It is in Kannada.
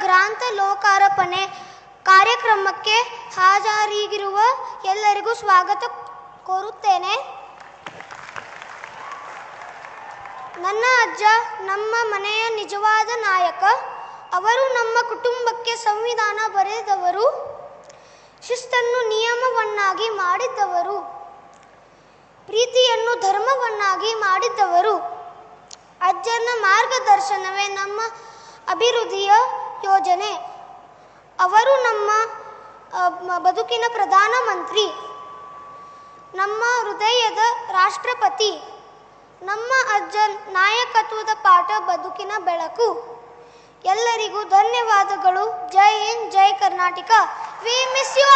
ಗ್ರಂಥ ಲೋಕಾರ್ಪಣೆ ಕಾರ್ಯಕ್ರಮಕ್ಕೆ ಹಾಜರಿಗಿರುವ ಎಲ್ಲರಿಗೂ ಸ್ವಾಗತ ಕೋರುತ್ತೇನೆ. ನನ್ನ ಅಜ್ಜ, ನಮ್ಮ ಮನೆಯ ನಿಜವಾದ ನಾಯಕ, ಅವರು ನಮ್ಮ ಕುಟುಂಬಕ್ಕೆ ಸಂವಿಧಾನ ಬರೆದವರು, ಶಿಸ್ತನ್ನು ನಿಯಮವನ್ನಾಗಿ ಮಾಡಿದ್ದವರು, ಪ್ರೀತಿಯನ್ನು ಧರ್ಮವನ್ನಾಗಿ ಮಾಡಿದ್ದವರು. ಅಜ್ಜನ ಮಾರ್ಗದರ್ಶನವೇ ನಮ್ಮ ಅಭಿವೃದ್ಧಿಯ ಯೋಜನೆ. ಅವರು ನಮ್ಮ ಬದುಕಿನ ಪ್ರಧಾನ ಮಂತ್ರಿ. ನಮ್ಮ ಹೃದಯದ ರಾಷ್ಟ್ರಪತಿ. ನಮ್ಮ ಅಜ್ಜನ್ ನಾಯಕತ್ವದ ಪಾಠ ಬದುಕಿನ ಬೆಳಕು. ಎಲ್ಲರಿಗೂ ಧನ್ಯವಾದಗಳು. Jai Hind, Jai Karnataka. We miss you